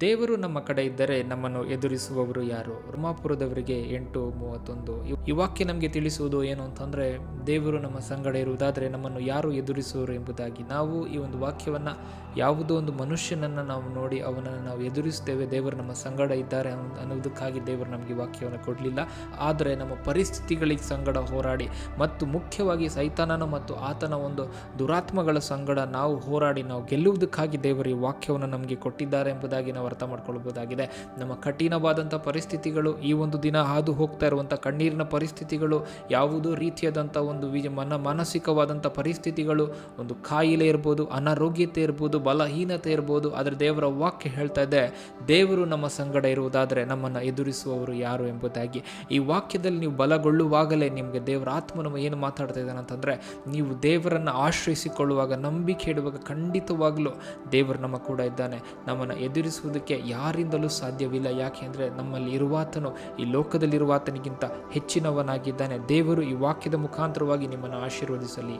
ದೇವರು ನಮ್ಮ ಕಡೆ ಇದ್ದರೆ ನಮ್ಮನ್ನು ಎದುರಿಸುವವರು ಯಾರು? ರುಮಾಪುರದವರಿಗೆ ಎಂಟು ಮೂವತ್ತೊಂದು. ಈ- ವಾಕ್ಯ ನಮಗೆ ತಿಳಿಸುವುದು ಏನು ಅಂತಂದರೆ, ದೇವರು ನಮ್ಮ ಸಂಗಡ ಇರುವುದಾದರೆ ನಮ್ಮನ್ನು ಯಾರು ಎದುರಿಸುವರು ಎಂಬುದಾಗಿ. ನಾವು ಈ ಒಂದು ವಾಕ್ಯವನ್ನು, ಯಾವುದೋ ಒಂದು ಮನುಷ್ಯನನ್ನು ನಾವು ನೋಡಿ ಅವನನ್ನು ನಾವು ಎದುರಿಸ್ತೇವೆ, ದೇವರು ನಮ್ಮ ಸಂಗಡ ಇದ್ದಾರೆ ಅನ್ನೋ- ಅನ್ನೋದಕ್ಕಾಗಿ ದೇವರು ನಮಗೆ ವಾಕ್ಯವನ್ನು ಕೊಡಲಿಲ್ಲ. ಆದರೆ ನಮ್ಮ ಪರಿಸ್ಥಿತಿಗಳಿಗೆ ಸಂಗಡ ಹೋರಾಡಿ ಮತ್ತು ಮುಖ್ಯವಾಗಿ ಸೈತಾನನ ಮತ್ತು ಆತನ ಒಂದು ದುರಾತ್ಮಗಳ ಸಂಗಡ ನಾವು ಹೋರಾಡಿ ನಾವು ಗೆಲ್ಲುವುದಕ್ಕಾಗಿ ದೇವರು ಈ ವಾಕ್ಯವನ್ನು ನಮಗೆ ಕೊಟ್ಟಿದ್ದಾರೆ ಎಂಬುದಾಗಿ ನಾವು ಅರ್ಥ ಮಾಡ್ಕೊಳ್ಬೋದಾಗಿದೆ. ನಮ್ಮ ಕಠಿಣವಾದಂಥ ಪರಿಸ್ಥಿತಿಗಳು ಈ ಒಂದು ದಿನ ಹಾದು ಹೋಗ್ತಾ ಇರುವಂಥ ಕಣ್ಣೀರಿನ ಪರಿಸ್ಥಿತಿಗಳು, ಯಾವುದೋ ರೀತಿಯಾದಂಥ ಒಂದು ವಿಜ ಮನ, ಮಾನಸಿಕವಾದಂಥ ಪರಿಸ್ಥಿತಿಗಳು, ಒಂದು ಕಾಯಿಲೆ ಇರ್ಬೋದು, ಅನಾರೋಗ್ಯತೆ ಇರ್ಬೋದು, ಬಲಹೀನತೆ ಇರ್ಬೋದು, ಆದರೆ ದೇವರ ವಾಕ್ಯ ಹೇಳ್ತಾ ಇದೆ, ದೇವರು ನಮ್ಮ ಸಂಗಡ ಇರುವುದಾದರೆ ನಮ್ಮನ್ನು ಎದುರಿಸುವವರು ಯಾರು ಎಂಬುದಾಗಿ. ಈ ವಾಕ್ಯದಲ್ಲಿ ನೀವು ಬಲಗೊಳ್ಳುವಾಗಲೇ ನಿಮಗೆ ದೇವರ ಆತ್ಮನು ಏನು ಮಾತಾಡ್ತಾ ಇದ್ದಾನೆ ಅಂತಂದರೆ, ನೀವು ದೇವರನ್ನು ಆಶ್ರಯಿಸಿಕೊಳ್ಳುವಾಗ, ನಂಬಿಕೆ ಇಡುವಾಗ ಖಂಡಿತವಾಗಲೂ ದೇವರು ನಮ್ಮ ಕೂಡ ಇದ್ದಾನೆ. ನಮ್ಮನ್ನು ಎದುರಿಸುವುದಕ್ಕೆ ಯಾರಿಂದಲೂ ಸಾಧ್ಯವಿಲ್ಲ. ಯಾಕೆ ಅಂದರೆ ನಮ್ಮಲ್ಲಿ ಇರುವಾತನು ಈ ಲೋಕದಲ್ಲಿರುವಾತನಿಗಿಂತ ಹೆಚ್ಚಿನವನಾಗಿದ್ದಾನೆ. ದೇವರು ಈ ವಾಕ್ಯದ ಮುಖಾಂತರವಾಗಿ ನಿಮ್ಮನ್ನು ಆಶೀರ್ವದಿಸಲಿ.